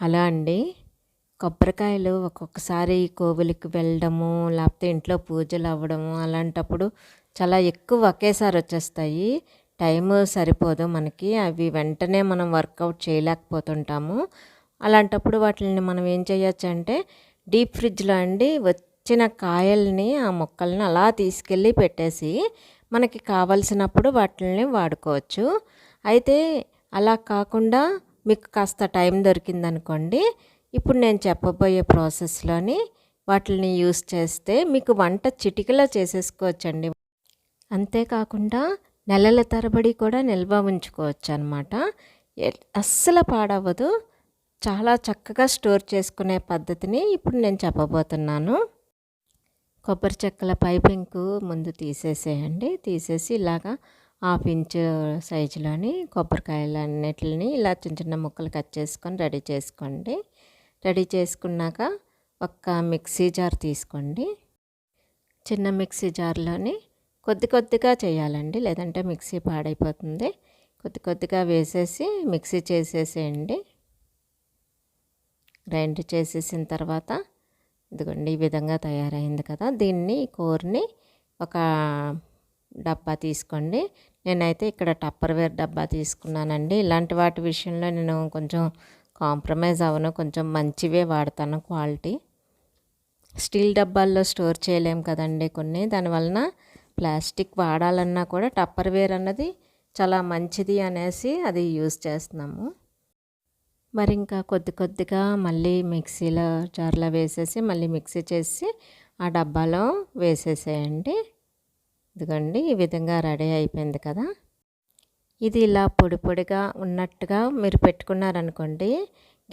Hello అండి. కొబ్బరికాయలు ఒక్కొక్కసారి కోవిలికి వెళ్ళడము లేకపోతే ఇంట్లో పూజలు అవ్వడము అలాంటప్పుడు చాలా ఎక్కువ ఒకేసారి వచ్చేస్తాయి. టైం సరిపోదు మనకి. అవి వెంటనే మనం వర్కౌట్ చేయలేకపోతుంటాము. అలాంటప్పుడు వాటిని మనం ఏం చేయొచ్చు అంటే డీప్ ఫ్రిడ్జ్లో అండి వచ్చిన కాయల్ని ఆ మొక్కల్ని అలా తీసుకెళ్ళి పెట్టేసి మనకి కావలసినప్పుడు వాటిని వాడుకోవచ్చు. అయితే అలా కాకుండా మీకు కాస్త టైం దొరికిందనుకోండి. ఇప్పుడు నేను చెప్పబోయే ప్రాసెస్లోని వాటిని యూస్ చేస్తే మీకు వంట చిటికలో చేసేసుకోవచ్చండి. అంతేకాకుండా నెలల తరబడి కూడా నిల్వ ఉంచుకోవచ్చు అనమాట అస్సలు పాడవదు చాలా చక్కగా స్టోర్ చేసుకునే పద్ధతిని ఇప్పుడు నేను చెప్పబోతున్నాను. కొబ్బరి చెక్కల పైపింకు ముందు తీసేసేయండి. తీసేసి ఇలాగా హాఫ్ ఇంచ్ సైజులోని కొబ్బరికాయలు అన్నిటిని ఇలా చిన్న చిన్న ముక్కలు కట్ చేసుకొని రెడీ చేసుకోండి. రెడీ చేసుకున్నాక ఒక్క మిక్సీ జార్ తీసుకోండి. చిన్న మిక్సీ జార్లోని కొద్ది కొద్దిగా చేయాలండి లేదంటే మిక్సీ పాడైపోతుంది. కొద్ది కొద్దిగా వేసేసి మిక్సీ చేసేసేయండి. గ్రైండ్ చేసేసిన తర్వాత ఇదిగోండి ఈ విధంగా తయారైంది కదా. దీన్ని కూరని ఒక డబ్బా తీసుకోండి. నేనైతే ఇక్కడ టప్పర్వేర్ డబ్బా తీసుకున్నానండి. ఇలాంటి వాటి విషయంలో నేను కొంచెం కాంప్రమైజ్ అవ్వను. కొంచెం మంచివే వాడతాను క్వాలిటీ. స్టీల్ డబ్బాల్లో స్టోర్ చేయలేం కదండి కొన్ని. దానివలన ప్లాస్టిక్ వాడాలన్నా కూడా టప్పర్వేర్ అన్నది చాలా మంచిది అనేసి అది యూజ్ చేస్తున్నాము. మరి ఇంకా కొద్ది కొద్దిగా మళ్ళీ మిక్సీలో జార్లో వేసేసి మళ్ళీ మిక్సీ చేసి ఆ డబ్బాలో వేసేసేయండి. ఇదిగోండి ఈ విధంగా రెడీ అయిపోయింది కదా. ఇది ఇలా పొడి పొడిగా ఉన్నట్టుగా మీరు పెట్టుకున్నారనుకోండి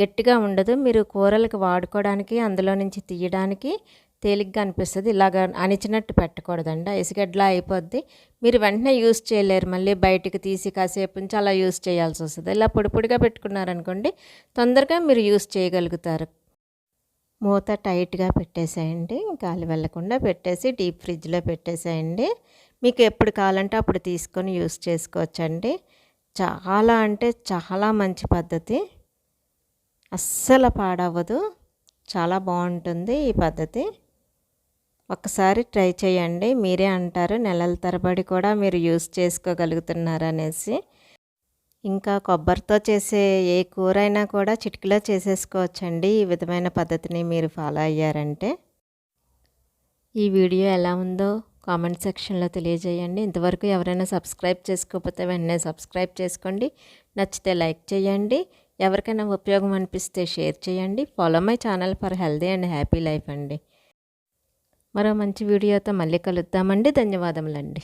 గట్టిగా ఉండదు. మీరు కూరలకు వాడుకోవడానికి అందులో నుంచి తీయడానికి తేలిగ్గా అనిపిస్తుంది. ఇలాగ అణిచినట్టు పెట్టకూడదండి. ఇసుగడ్లా అయిపోద్ది. మీరు వెంటనే యూస్ చేయలేరు. మళ్ళీ బయటికి తీసి కాసేపు నుంచి అలా యూస్ చేయాల్సి వస్తుంది. ఇలా పొడి పొడిగా పెట్టుకున్నారనుకోండి తొందరగా మీరు యూస్ చేయగలుగుతారు. మూత టైట్గా పెట్టేసేయండి. గాలి వెళ్ళకుండా పెట్టేసి డీప్ ఫ్రిడ్జ్లో పెట్టేసేయండి. మీకు ఎప్పుడు కావాలంటే అప్పుడు తీసుకొని యూస్ చేసుకోవచ్చండి. చాలా అంటే చాలా మంచి పద్ధతి. అస్సలు పాడవదు చాలా బాగుంటుంది ఈ పద్ధతి. ఒకసారి ట్రై చేయండి. మీరే అంటారు నెలల తరబడి కూడా మీరు యూస్ చేసుకోగలుగుతున్నారు అనేసి ఇంకా కొబ్బరితో చేసే ఏ కూర అయినా కూడా చిటికలో చేసేసుకోవచ్చండి. ఈ విధమైన పద్ధతిని మీరు ఫాలో అయ్యారంటే. ఈ వీడియో ఎలా ఉందో కామెంట్ సెక్షన్లో తెలియజేయండి. ఇంతవరకు ఎవరైనా సబ్స్క్రైబ్ చేసుకోకపోతే వెంటనే సబ్స్క్రైబ్ చేసుకోండి. నచ్చితే లైక్ చేయండి. ఎవరికైనా ఉపయోగం అనిపిస్తే షేర్ చేయండి. Follow my channel for healthy and happy life అండి. మరో మంచి వీడియోతో మళ్ళీ కలుద్దామండి. ధన్యవాదములండి.